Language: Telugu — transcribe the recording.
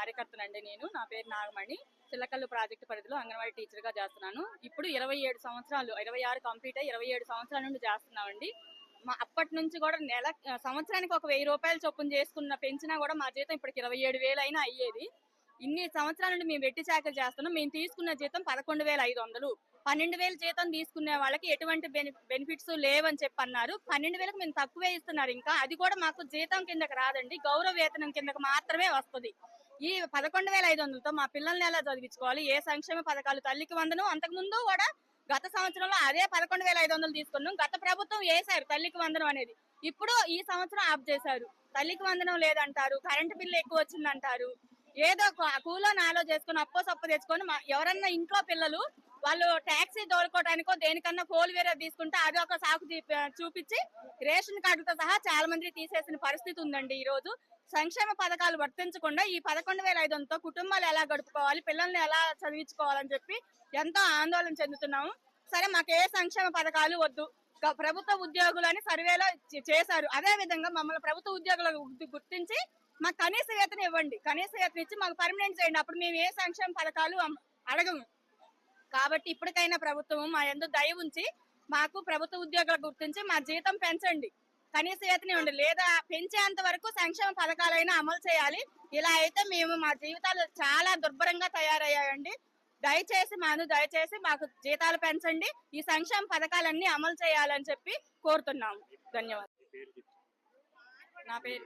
కార్యకర్తనండి నేను. నా పేరు నాగమణి. చిల్లకల్లు ప్రాజెక్టు పరిధిలో అంగన్వాడీ టీచర్గా చేస్తున్నాను. ఇప్పుడు ఇరవై ఏడు సంవత్సరాలు ఇరవై ఆరు కంప్లీట్ అయ్యి ఇరవై ఏడు సంవత్సరాల నుండి చేస్తున్నామండి. మా అప్పటి నుంచి కూడా నెల సంవత్సరానికి ఒక వెయ్యి రూపాయలు చొప్పున చేసుకున్న పెంచినా కూడా మా జీతం ఇప్పటికి ఇరవై ఏడు వేలు అయినా అయ్యేది. ఇన్ని సంవత్సరాల నుండి మేము వెట్టి చాకరీ చేస్తున్నాం. మేము తీసుకున్న జీతం పదకొండు వేల ఐదు వందలు. పన్నెండు వేలు జీతం తీసుకునే వాళ్ళకి ఎటువంటి బెనిఫిట్స్ లేవని చెప్పి అన్నారు. పన్నెండు వేలకు మేము తక్కువే ఇస్తున్నారు ఇంకా. అది కూడా మాకు జీతం కిందకి రాదండి. గౌరవ వేతనం కిందకి మాత్రమే వస్తుంది. ఈ పదకొండు వేల ఐదు వందలతో మా పిల్లల్ని ఎలా చదివించుకోవాలి? ఏ సంక్షేమ పథకాలు? తల్లికి వందను. అంతకు ముందు కూడా గత సంవత్సరంలో అదే పదకొండు వేల ఐదు వందలు తీసుకున్నాం. గత ప్రభుత్వం వేశారు తల్లికి వందనం అనేది. ఇప్పుడు ఈ సంవత్సరం ఆఫ్ చేశారు. తల్లికి వందనం లేదంటారు. కరెంటు బిల్లు ఎక్కువ వచ్చిందంటారు. ఏదో ఒక కూలో నాలో చేసుకుని అప్పో సప్పు తెచ్చుకొని ఎవరన్నా ఇంట్లో పిల్లలు వాళ్ళు టాక్సీ దోలుకోవడానికో దేనికన్నా కోల్ వేరే తీసుకుంటే అది ఒక సాకు చూపించి రేషన్ కార్డుతో సహా చాలా మంది తీసేసిన పరిస్థితి ఉందండి ఈ రోజు. సంక్షేమ పథకాలు వర్తించకుండా ఈ పదకొండు వేల ఐదు వందలతో కుటుంబాలు ఎలా గడుపుకోవాలి పిల్లల్ని ఎలా చదివించుకోవాలని చెప్పి ఎంతో ఆందోళన చెందుతున్నాము. సరే మాకు ఏ సంక్షేమ పథకాలు వద్దు. ప్రభుత్వ ఉద్యోగులని సర్వేలో చే- చేశారు. అదే విధంగా మమ్మల్ని ప్రభుత్వ ఉద్యోగులకు గుర్తించి మాకు కనీస వేతన ఇవ్వండి. కనీస వేతన ఇచ్చి మాకు పర్మనెంట్ చేయండి. అప్పుడు మేము ఏ సంక్షేమ పథకాలు అడగము. కాబట్టి ఇప్పటికైనా ప్రభుత్వం మా ఎందు దయ ఉంచి మాకు ప్రభుత్వ ఉద్యోగులు గుర్తించి మా జీతం పెంచండి. కనీస వేతనం ఇవ్వండి. లేదా పెంచేంత వరకు సంక్షేమ పథకాలైనా అమలు చేయాలి. ఇలా అయితే మేము మా జీవితాలు చాలా దుర్భరంగా తయారయ్యాయండి. దయచేసి మాను దయచేసి మాకు జీతాలు పెంచండి. ఈ సంక్షేమ పథకాలన్నీ అమలు చేయాలని చెప్పి కోరుతున్నాము. ధన్యవాదాలు. నా పేరు